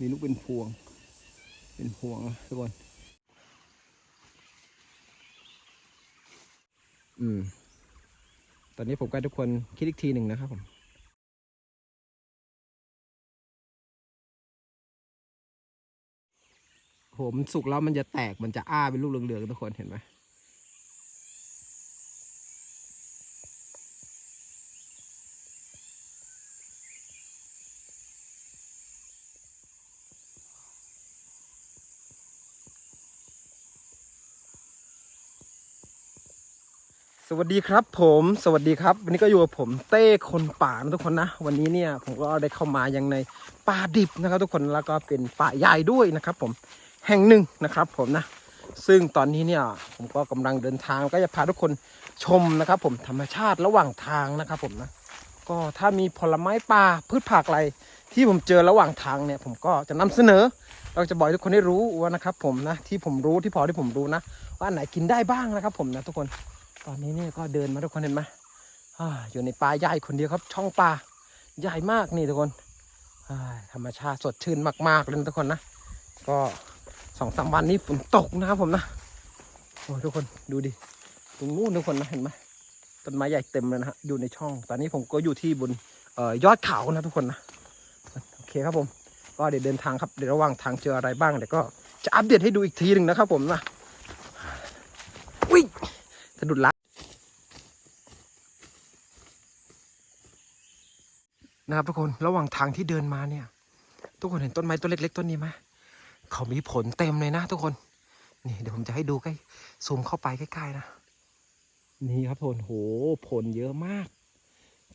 มีลูกเป็นพวง เป็นพวงนะทุกคน อืม ตอนนี้ผมก็ทุกคนคิดอีกทีหนึ่งนะครับผมโหมันสุกแล้วมันจะแตกมันจะอ้าเป็นลูกเหลืองๆทุกคนเห็นไหม สวัสดีครับผมสวัสดีครับ วันนี้ก็อยู่กับผมเต้คนป่านะทุกคนนะ วันนี้เนี่ยผมก็ได้เข้ามายังในป่าดิบนะครับ ทุกคนแล้วก็เป็นป่าใหญ่ด้วยนะครับ ผมแห่งหนึ่งนะครับผมนะ ซึ่งตอนนี้เนี่ยผมก็กำลังเดินทางก็จะพาทุกคนชมนะครับ ผมธรรมชาติระหว่างทางนะครับ ผมนะก็ถ้ามีผลไม้ป่าพืชผักอะไร ที่ผมเจอระหว่างทางเนี่ย ผมก็จะนำเสนอ เราจะบอกทุกคนได้รู้ว่านะครับ ผมนะที่ผมรู้ที่พอที่ผมรู้นะว่าอันไหนกินได้บ้างนะครับ ผมนะทุกคน ตอนนี้เนี่ยก็เดินมาทุกคนเห็นไหมออยู่ในป่าใหญ่คนเดียวครับ ช่องป่าใหญ่มากนี่ทุกคนธรรมชาติสดชื่นมาก ๆ เลยทุกคนนะ ก็สองสามวันนี้ฝนตกนะครับผมนะโอ้ทุกคนดูดิตรงนู้นทุกคนนะเห็นไหมต้นไม้ใหญ่เต็มเลยนะฮะอยู่ในช่อง ตอนนี้ผมก็อยู่ที่บนออยอดเขานะทุกคนนะโอเคครับผม ก็เดี๋ยวเดินทางครับเดี๋ยวระหว่างทางเจออะไรบ้างเดี๋ยวก็จะอัปเดตให้ดูอีกทีหนึ่งนะครับผมนะอุ้ยสะดุดละ นะครับทุกคนระหว่างทางที่เดินมาเนี่ย ทุกคนเห็นต้นไม้ต้นเล็ก ๆ ต้นนี้ไหมเขามีผลเต็มเลยนะ ทุกคน นี่เดี๋ยวผมจะให้ดูใกล้ซูมเข้าไปใกล้ๆนะนี่ครับผลโหผลเยอะมาก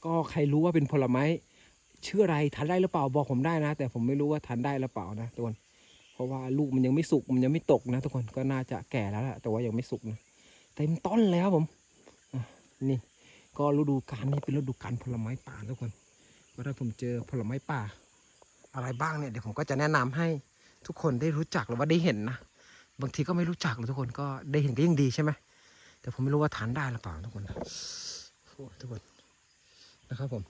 ก็ใครรู้ว่าเป็นผลไม้ชื่ออะไรทานได้หรือเปล่าบอกผมได้นะ แต่ผมไม่รู้ว่าทานได้หรือเปล่านะทุกคนเพราะว่าลูกมันยังไม่สุกมันยังไม่ตกนะ ทุกคนก็น่าจะแก่แล้วแหละแต่ว่ายังไม่สุกนะเต็มต้นแล้วครับผมนี่ ก็ฤดูกาลนี้เป็นฤดูกาลผลไม้ป่าทุกคน ว่าถ้าผมเจอผลไม้ป่า อะไรบ้างเนี่ยเดี๋ยวผมก็จะแนะนำให้ทุกคนได้รู้จักหรือว่าได้เห็นนะบางทีก็ไม่รู้จักหรือทุกคนก็ได้เห็นก็ยิ่งดีใช่ไหมแต่ผมไม่รู้ว่าทานได้หรือเปล่าทุกคนทุกคนนะครับผม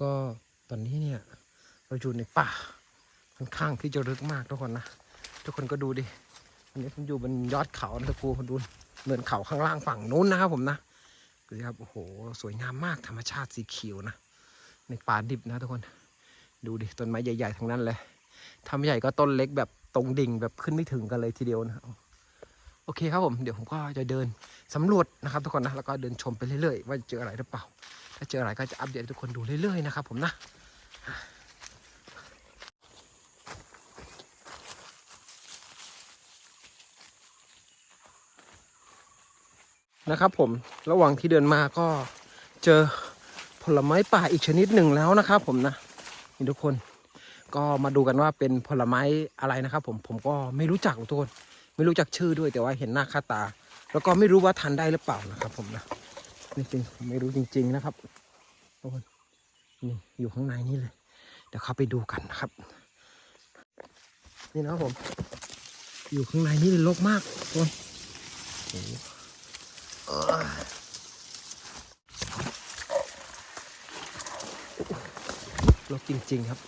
ก็ตอนนี้เนี่ยเราอยู่ในป่าค่อนข้างที่จะลึกมากทุกคนนะทุกคนก็ดูดิอันนี้ผมอยู่บนยอดเขาตะกูดูเหมือนเขาข้างล่างฝั่งนู้นนะครับผมนะดูครับโอ้โหสวยงามมากธรรมชาติสีเขียวนะ ในป่าดิบนะทุกคน ดูดิต้นไม้ใหญ่ๆทั้งนั้นเลยถ้าไม่ใหญ่ก็ต้นเล็กแบบตรงดิ่งแบบขึ้นไม่ถึงกันเลยทีเดียวนะโอเคครับผมเดี๋ยวผมก็จะเดินสำรวจนะครับทุกคนนะแล้วก็เดินชมไปเรื่อยๆว่าจะเจออะไรหรือเปล่า ถ้าเจออะไรก็จะอัปเดตทุกคนดูเรื่อยๆนะครับผมนะนะครับผมระหว่างที่เดินมาก็เจอ ผลไม้ป่าอีกชนิดหนึ่งแล้วนะครับ ผมนะนี่ทุกคนก็มาดูกันว่าเป็นผลไม้อะไรนะครับ ผมผมก็ไม่รู้จักทุกคนไม่รู้จักชื่อด้วยแต่ว่าเห็นหน้าค่าตา แล้วก็ไม่รู้ว่าทานได้หรือเปล่านะครับ ผมนะนี่จริงไม่รู้จริง ๆนะครับทุกคนนี่อยู่ข้างในนี่เลย เดี๋ยวเข้าไปดูกันนะครับ นี่นะครับผม อยู่ข้างในนี่เลยรกมากทุกคนโอ้โหเอ้ย ลกจริง ๆ ครับ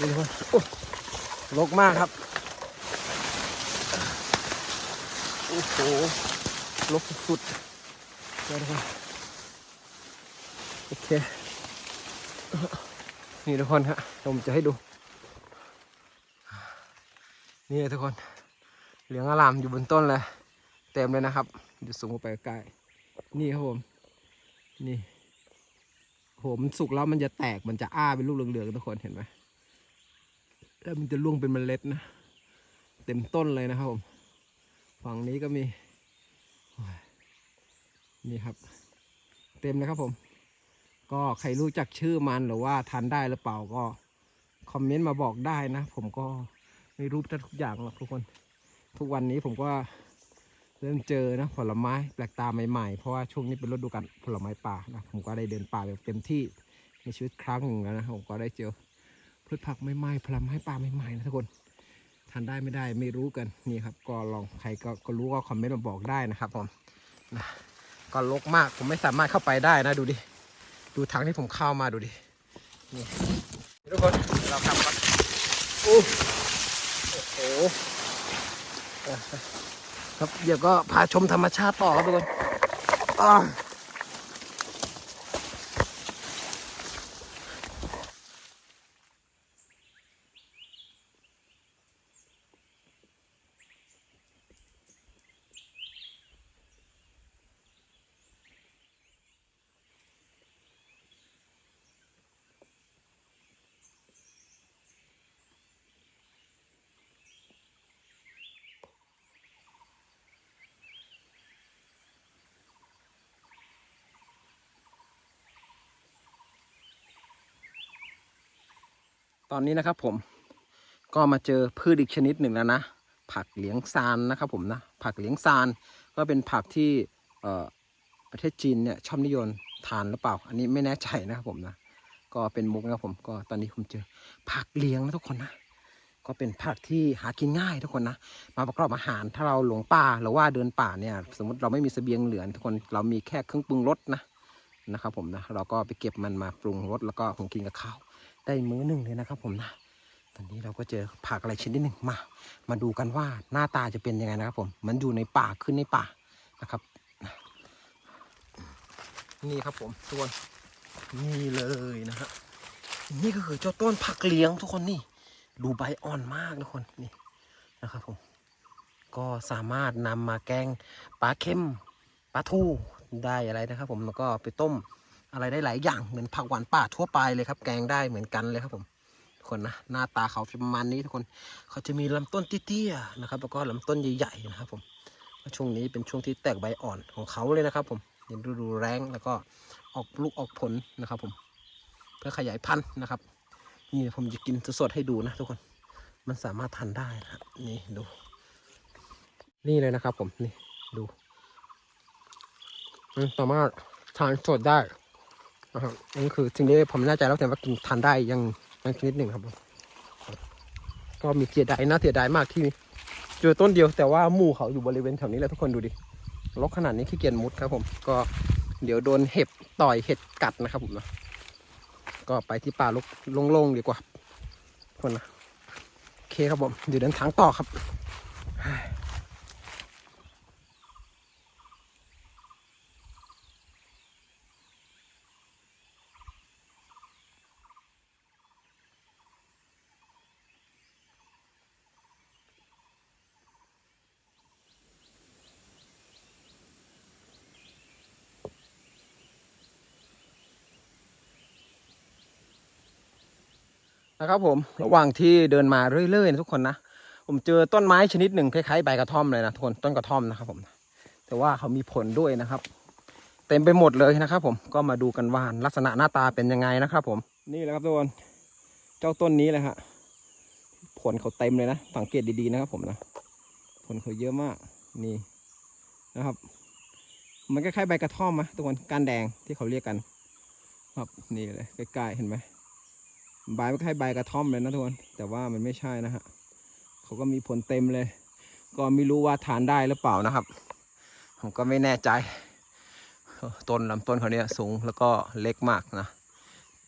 นี่ทุกคนลกมากครับ โอ้โหลกสุดๆเดี๋ยวทุกคนโอเค นี่ทุกคนครับผมจะให้ดู นี่ทุกคนเหลืองอลามอยู่บนต้นเลยเต็มเลยนะครับอยู่สูงไปใกล้นี่ครับผมนี่โหมันสุกแล้วมันจะแตกมันจะอ้าเป็นลูกเหลืองๆทุกคนเห็นไหมแล้วมันจะร่วงเป็นเมล็ดนะเต็มต้นเลยนะครับผมฝั่งนี้ก็มีนี่ครับ เต็มเลยครับผม ก็ใครรู้จักชื่อมันหรือว่าทานได้หรือเปล่าก็คอมเมนต์มาบอกได้นะ ผมก็ ไม่รู้ทุกอย่างหรอกทุกคน ทุกวันนี้ผมก็เริ่มเจอนะผลไม้แปลกตาใหม่ๆ เพราะว่าช่วงนี้เป็นฤดูกาลผลไม้ป่านะผมก็ได้เดินป่าแบบเต็มที่ในชีวิตครั้งหนึ่งแล้วนะผมก็ได้เจอพืชผักใหม่ๆผลไม้ป่าใหม่ๆนะทุกคนทานได้ไม่ได้ไม่รู้กันนี่ครับ ก็ลองใครก็ก็รู้ก็คอมเมนต์มาบอกได้นะครับผมนะก็ลกมากผมไม่สามารถเข้าไปได้นะดูดิดูทางที่ผมเข้ามาดูดินี่ทุกคนเราทำกันโอ้โอ้ ครับเดี๋ยวก็พาชมธรรมชาติต่อครับทุกคน ตอนนี้นะครับผมก็มาเจอพืชอีกชนิดหนึ่งแล้วนะ ผักเหลียงซานนะครับผมนะ ผักเหลียงซานก็เป็นผักที่ประเทศจีนเนี่ยชอบนิยมทานหรือเปล่า อันนี้ไม่แน่ใจนะครับผมนะ ก็เป็นมุกนะครับผมก็ตอนนี้ผมเจอผักเลี้ยงนะทุกคนนะก็เป็นผักที่หากินง่ายทุกคนนะ มาประกอบอาหารถ้าเราหลงป่าหรือว่าเดินป่าเนี่ย สมมติเราไม่มีเสบียงเหลือทุกคนเรามีแค่เครื่องปรุงรสนะนะครับผมนะเราก็ไปเก็บมันมาปรุงรสแล้วก็ผมกินกับข้าว ได้มื้อหนึ่งเลยนะครับผมนะตอนนี้เราก็เจอผักอะไรชนิดหนึ่งมา มาดูกันว่าหน้าตาจะเป็นยังไงนะครับผม มันอยู่ในป่าขึ้นในป่านะครับ นี่ครับผมทุกคนนี่เลยนะฮะนี่ก็คือเจ้าต้นผักเลี้ยงทุกคนนี่ดูใบอ่อนมากทุกคนนี่นะครับผมก็สามารถนำมาแกงปลาเค็มปลาทูได้อะไรนะครับ ผมแล้วก็ไปต้ม อะไรได้หลายอย่างเหมือนผักหวานป่าทั่วไปเลยครับ แกงได้เหมือนกันเลยครับผมทุกคนนะหน้าตาเขาประมาณนี้ทุกคนเขาจะมีลำต้นเตี้ยๆนะครับ แล้วก็ลำต้นใหญ่ๆนะครับผมช่วงนี้เป็นช่วงที่แตกใบอ่อนของเขาเลยนะครับ ผมในดูแรงแล้วก็ออกลูกออกผลนะครับ ผม เพื่อขยายพันธุ์นะครับ นี่ผมจะกินสดๆให้ดูนะทุกคนมันสามารถทานได้นะนี่ดู นี่เลยนะครับ ผมนี่ดูมันสามารถทานสดได้ นะครับอันนี้คือสิ่งที่ผมไม่แน่ใจแล้วแต่ว่ากินทานได้ยังยังชนิดหนึ่งครับผมก็มีเสียดายน่าเสียดายมากที่เจอต้นเดียวแต่ว่าหมู่เขาอยู่บริเวณแถวนี้แหละทุกคนดูดิรกขนาดนี้ขี้เกียจมุดครับผม ก็เดี๋ยวโดนเห็บต่อยเห็ดกัดนะครับผมนะก็ไปที่ป่าลกโล่งๆดีกว่าทุกคนนะโอเคครับผมเดี๋ยวเดินทางต่อครับ นะครับผมระหว่างที่เดินมาเรื่อยๆนะทุกคนนะผมเจอต้นไม้ชนิดหนึ่งคล้ายๆใบกระท่อมเลยนะทุกคนต้นกระท่อมนะครับผม แต่ว่าเขามีผลด้วยนะครับ เต็มไปหมดเลยนะครับผมก็มาดูกันว่าลักษณะหน้าตาเป็นยังไงนะครับผมนี่แหละครับทุกคนเจ้าต้นนี้เลยฮะผลเขาเต็มเลยนะสังเกตดีๆนะครับผมนะผลเขาเยอะมากนี่นะครับ มันคล้ายๆใบกระท่อมนะทุกคนก้านแดงที่เขาเรียกกัน ครับนี่เลยใกล้ๆเห็นไหม ใบมันคล้ายใบกระท่อมเลยนะทุกคน แต่ว่ามันไม่ใช่นะฮะเขาก็มีผลเต็มเลย ก็ไม่รู้ว่าทานได้หรือเปล่านะครับ ผมก็ไม่แน่ใจ ต้นลำต้นเขาเนี่ยสูงแล้วก็เล็กมากนะ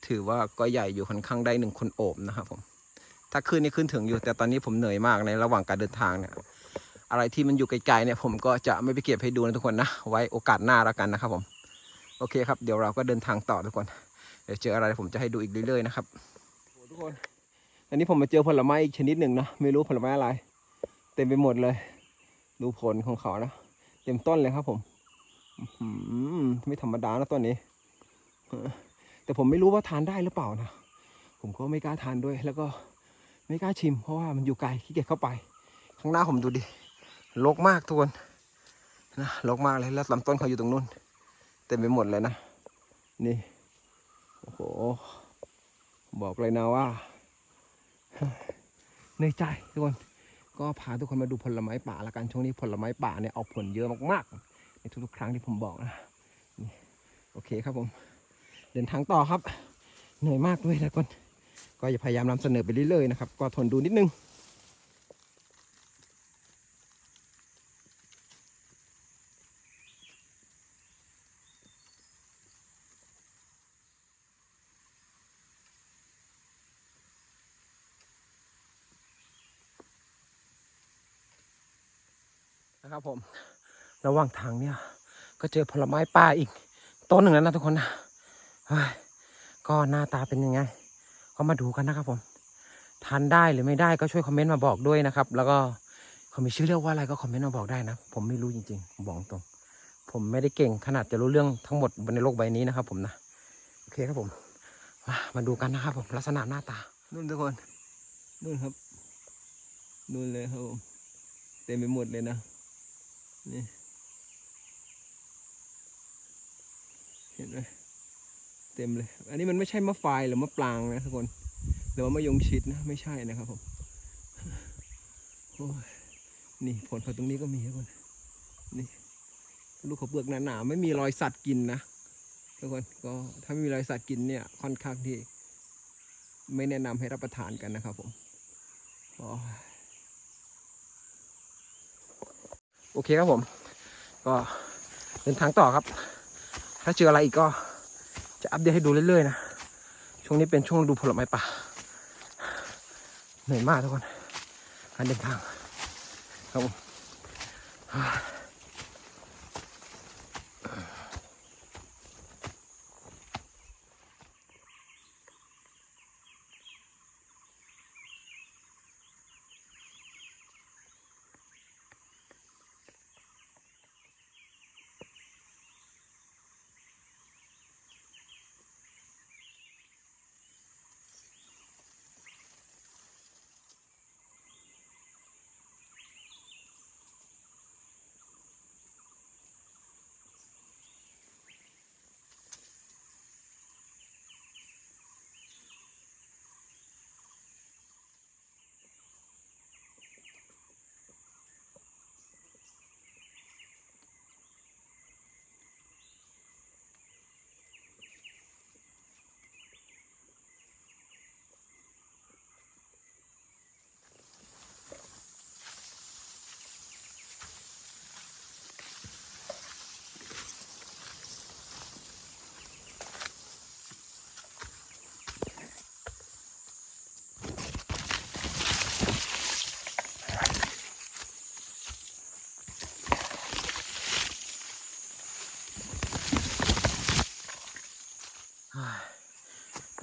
ถือว่าก็ใหญ่อยู่ค่อนข้างได้หนึ่งคนโอบนะครับผม ถ้าขึ้นนี่ขึ้นถึงอยู่ แต่ตอนนี้ผมเหนื่อยมากในระหว่างการเดินทางเนี่ย อะไรที่มันอยู่ไกลๆเนี่ย ผมก็จะไม่ไปเก็บให้ดูนะทุกคนนะ ไว้โอกาสหน้าแล้วกันนะครับผม โอเคครับ เดี๋ยวเราก็เดินทางต่อทุกคน เดี๋ยวเจออะไรผมจะให้ดูอีกเรื่อยๆนะครับ ทุกคน อันนี้ผมมาเจอผลไม้อีกชนิดหนึ่งนะ ไม่รู้ผลไม้อะไร เต็มไปหมดเลย ดูผลของเขานะ เต็มต้นเลยครับผมไม่ธรรมดานะต้นนี้ แต่ผมไม่รู้ว่าทานได้หรือเปล่านะ ผมก็ไม่กล้าทานด้วย แล้วก็ไม่กล้าชิม เพราะว่ามันอยู่ไกลขี้เกียจเข้าไป ข้างหน้าผมดูดิรกมากทุกคนนะรกมากเลยแล้วลำต้นเขาอยู่ตรงนู้นเต็มไปหมดเลยนะ นี่ โอ้โห บอกเลยนะว่าในใจทุกคนก็พาทุกคนมาดูผลไม้ป่าละกันช่วงนี้ผลไม้ป่าเนี่ยออกผลเยอะมากๆ ในทุกๆ ครั้งที่ผมบอกนะโอเคครับผม เดินทางต่อครับ เหนื่อยมากด้วยนะคน ก็อย่าพยายามนำเสนอไปเรื่อยๆนะครับ ก็ทนดูนิดนึง นะครับผมระหว่างทางเนี่ย ก็เจอผลไม้ป่าอีกต้นหนึ่งแล้วนะทุกคนนะก็หน้าตาเป็นยังไง ก็มาดูกันนะครับผมทานได้หรือไม่ได้ก็ช่วยคอมเมนต์มาบอกด้วยนะครับ แล้วก็เขามีชื่อเรียกว่าอะไรก็คอมเมนต์มาบอกได้นะ ผมไม่รู้จริงๆผมบอกตรง ผมไม่ได้เก่งขนาดจะรู้เรื่องทั้งหมดบนในโลกใบนี้นะครับ ผมนะโอเคครับผมมามาดูกันนะครับผมลักษณะหน้าตานู่นทุกคนนู่นครับนู่นเลยครับผมเต็มไปหมดเลยนะ นี่เห็นไหมเต็มเลย อันนี้มันไม่ใช่มะไฟหรือมะปรางนะทุกคนหรือว่ามะยงชิดนะ ไม่ใช่นะครับผมโอ้ยนี่ผลเขาตรงนี้ก็มีทุกคนนี่ลูกเขาเปลือกหนาๆไม่มีรอยสัตว์กินนะทุกคนก็ถ้าไม่มีรอยสัตว์กินเนี่ยค่อนข้างที่ ไม่แนะนำให้รับประทานกันนะครับผมโอ้ย โอเคครับผม ก็เดินทางต่อครับ ถ้าเจออะไรอีกก็จะอัปเดตให้ดูเรื่อยๆนะ ช่วงนี้เป็นช่วงดูผลไม้ป่า เหนื่อยมากทุกคนการเดินทางครับผม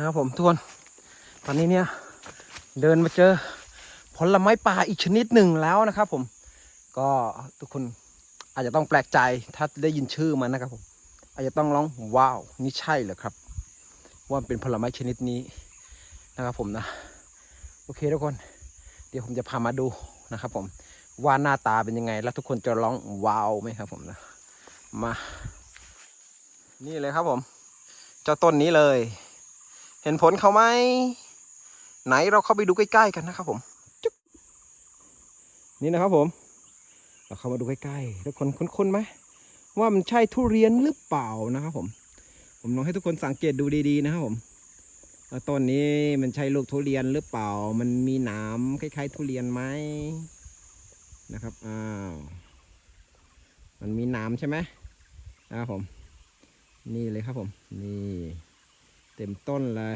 นะครับผมทุกคนตอนนี้เนี่ยเดินมาเจอผลไม้ป่าอีกชนิดหนึ่งแล้วนะครับ ผม ก็ทุกคนอาจจะต้องแปลกใจถ้าได้ยินชื่อมันนะครับผม อาจจะต้องร้องว้าวนี่ใช่เหรอครับ ว่าเป็นผลไม้ชนิดนี้นะครับผมนะ โอเคทุกคน เดี๋ยวผมจะพามาดูนะครับ ผมว่าหน้าตาเป็นยังไง แล้วทุกคนจะร้องว้าวไหมครับ ผมนะมา นี่เลยครับผม เจ้าต้นนี้เลย เห็นผลเขาไหม ไหนเราเข้าไปดูใกล้ๆกันนะครับผม นี่นะครับผม เราเข้ามาดูใกล้ๆทุกคนคุ้นๆไหมว่ามันใช่ทุเรียนหรือเปล่านะครับผม ผมลองให้ทุกคนสังเกตดูดีๆนะครับผมว่าต้นนี้มันใช่ลูกทุเรียนหรือเปล่า มันมีหนามคล้ายๆ ทุเรียนไหมนะครับ อ้าว มันมีหนามใช่ไหมนะครับผม นี่เลยครับผม นี่ เต็มต้นเลย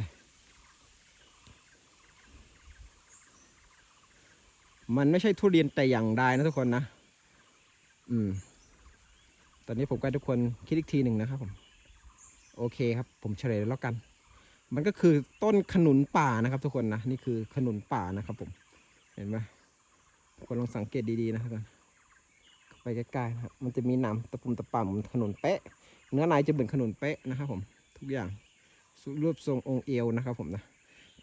มันไม่ใช่ทุเรียนแต่อย่างใดนะทุกคนนะ อืม ตอนนี้ผมก็ให้ทุกคนคิดอีกทีหนึ่งนะครับผม โอเคครับ ผมเฉลยแล้วกัน มันก็คือต้นขนุนป่านะครับ ทุกคนนะ นี่คือขนุนป่านะครับ ผม เห็นไหมทุกคนลองสังเกตดีๆนะครับไปใกล้ๆนะครับ มันจะมีหนามตะปุ่มตะป่ำขนุนเป๊ะ เนื้อในจะเหมือนขนุนเป๊ะนะครับผม ทุกอย่าง รูปทรงองค์เอวนะครับผมนะ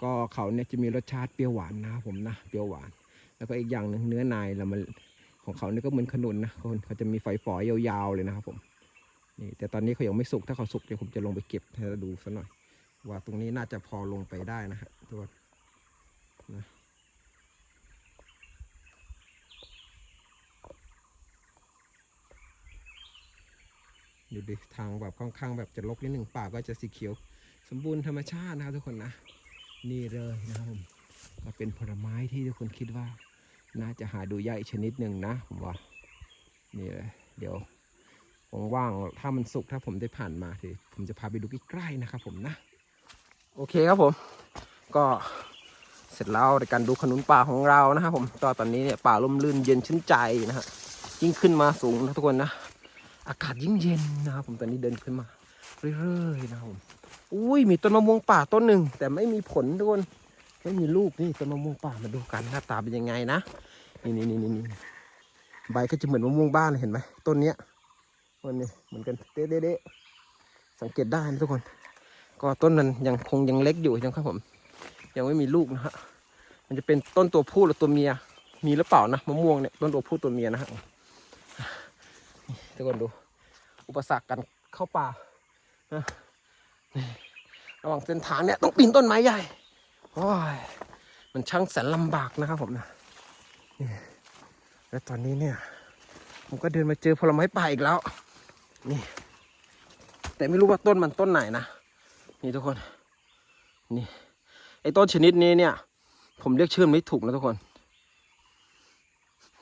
ก็เขาเนี่ยจะมีรสชาติเปรี้ยวหวานนะครับผมนะ เปรี้ยวหวาน แล้วก็อีกอย่างหนึ่งเนื้อในเรามันของเขาเนี่ยก็เหมือนขนุนนะคนเขาจะมีฝอยฝอยๆยาวๆเลยนะครับผม นี่แต่ตอนนี้เขายังไม่สุก ถ้าเขาสุกเดี๋ยวผมจะลงไปเก็บให้เราดูสักหน่อย ว่าตรงนี้น่าจะพอลงไปได้นะฮะทุกคนนะดูดิทางแบบค่อนข้างแบบจะลกนิดหนึ่งป่าก็จะสีเขียว สมบูรณ์ธรรมชาตินะครับทุกคนนะ นี่เลยนะครับผมก็เป็นผลไม้ที่ทุกคนคิดว่า น่าจะหาดูยากอีกชนิดหนึ่งนะผมว่า นี่เลยเดี๋ยวว่างๆถ้ามันสุกถ้าผมได้ผ่านมาทีผมจะพาไปดูใกล้ๆนะครับผมนะ โอเคครับผม ก็เสร็จแล้วในการดูขนุนป่าของเรานะครับผมก็ตอนนี้เนี่ยป่าร่มรื่นเย็นชื่นใจนะฮะยิ่งขึ้นมาสูงนะทุกคนนะ อากาศยิ่งเย็นนะครับผมตอนนี้เดินขึ้นมา เรื่อยๆนะครับผม อุ้ยมีต้นมะม่วงป่าต้นหนึ่งแต่ไม่มีผลทุกคนไม่มีลูกนี่ต้นมะม่วงป่ามาดูกันหน้าตาเป็นยังไงนะนี่นี่นี่นี่นี่ใบก็จะเหมือนมะม่วงบ้านเลยเห็นไหมต้นเนี้ยต้นนี้เหมือนกันเด๊ะเด๊ะเด๊ะสังเกตได้นะทุกคน ก็ต้นนั้นยังคงยังเล็กอยู่นะครับผม ยังไม่มีลูกนะฮะมันจะเป็นต้นตัวผู้หรือตัวเมีย มีหรือเปล่านะมะม่วงเนี่ยต้นตัวผู้ตัวเมียนะฮะทุกคนดู อุปสรรคการเข้าป่านะ ระหว่างเส้นทางเนี่ยต้องปีนต้นไม้ใหญ่โอ้ยมันช่างแสนลำบากนะครับผมนะแล้วตอนนี้เนี่ย ผมก็เดินมาเจอผลไม้ป่าอีกแล้ว นี่ แต่ไม่รู้ว่าต้นมันต้นไหนนะ นี่ทุกคน นี่ ไอ้ต้นชนิดนี้เนี่ย ผมเรียกชื่อไม่ถูกนะทุกคน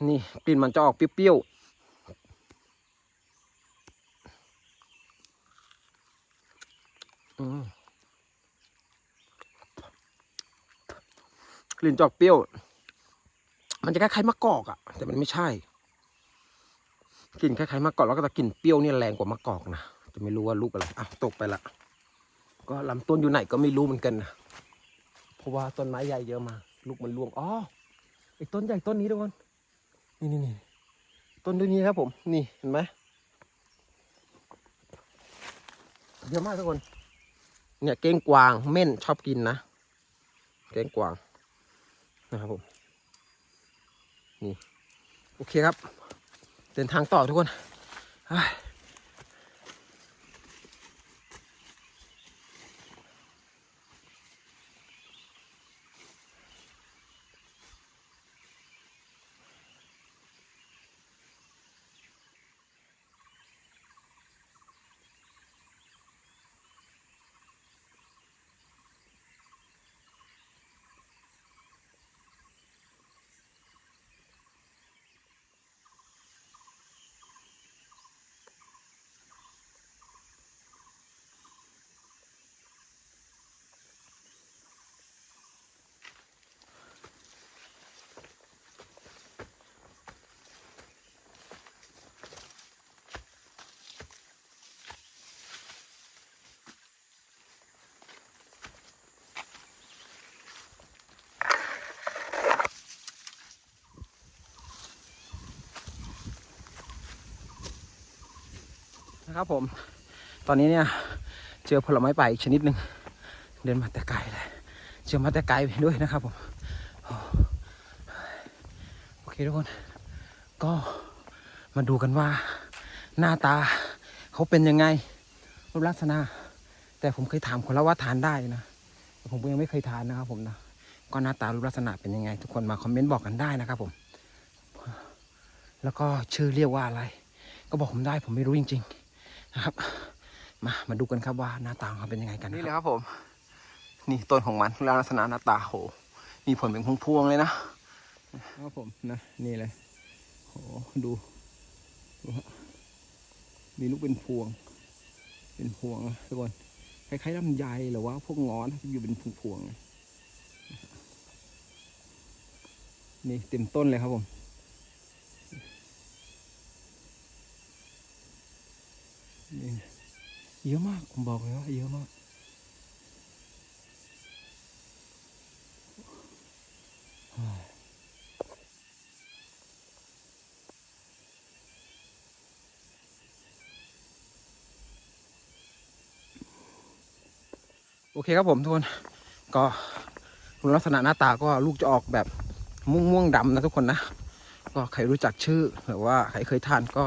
นี่กลิ่นมันจะออกเปรี้ยวๆอืม กลิ่นจอกเปรี้ยว มันจะคล้ายๆมะกอกอะแต่มันไม่ใช่ กลิ่นคล้ายๆมะกอกแล้วก็แต่กลิ่นเปรี้ยวเนี่ยแรงกว่ามะกอกนะจะไม่รู้ว่าลูกอะไรอ้าวตกไปละ ก็ลำต้นอยู่ไหนก็ไม่รู้เหมือนกันนะเพราะว่าต้นไม้ใหญ่เยอะมา ลูกมันร่วงอ๋อไอ้ต้นใหญ่ต้นนี้ทุกคนนี่นี่นี่ต้นต้นนี้ครับผม นี่เห็นไหมเยอะมากทุกคน เนี่ยเก้งกวางเม่นชอบกินนะ เก้งกวางนะครับผมนี่โอเคครับ เดินทางต่อทุกคน นะครับผม ตอนนี้เนี่ยเจอผลไม้ป่าอีกชนิดหนึ่งเดินมาแต่ไกลเลยเจอมาแต่ไกลด้วยนะครับผมโอเคทุกคน ก็มาดูกันว่าหน้าตาเขาเป็นยังไงรูปลักษณะ แต่ผมเคยถามคนแล้วว่าทานได้นะแต่ผมยังไม่เคยทานนะครับผมนะก็หน้าตารูปลักษณะเป็นยังไง ทุกคนมาคอมเมนต์บอกกันได้นะครับผม แล้วก็ชื่อเรียกว่าอะไร ก็บอกผมได้ผมไม่รู้จริง ๆ นะครับ มามาดูกันครับว่าหน้าตาของเขาเป็นยังไงกันนี่เลยครับผม นี่ต้นของมันลักษณะหน้าตาโห มีผลเป็นพวงๆเลยนะครับผมนะนี่เลยโอ้ดูดูฮะมีลูกเป็นพวง เป็นพวงนะทุกคนคล้ายๆลำไยหรือว่าพวกงอนที่อยู่เป็นพวงๆนะนี่เต็มต้นเลยครับผม นี่ เยอะมากผมบอกเลยว่าเยอะมาก โอเคครับผมทุกคน ก็ลักษณะหน้าตาก็ลูกจะออกแบบม่วงม่วงๆดำนะทุกคนนะ ก็ใครรู้จักชื่อหรือว่าใครเคยทานก็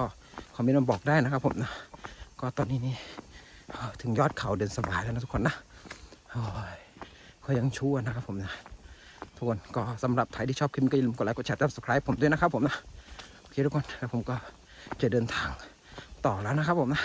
คอมเมนต์มาบอกได้นะครับผมนะ ก็ตอนนี้นี่ ถึงยอดเขาเดินสบายแล้วนะทุกคนนะโอ้ยก็ยังชั่วนะครับผมนะทุกคนก็สำหรับใครที่ชอบคลิปนี้ก็อย่าลืมกดไลค์กดแชร์ subscribe ผมด้วยนะครับผมนะโอเคทุกคนแล้วผมก็จะเดินทางต่อแล้วนะครับผมนะ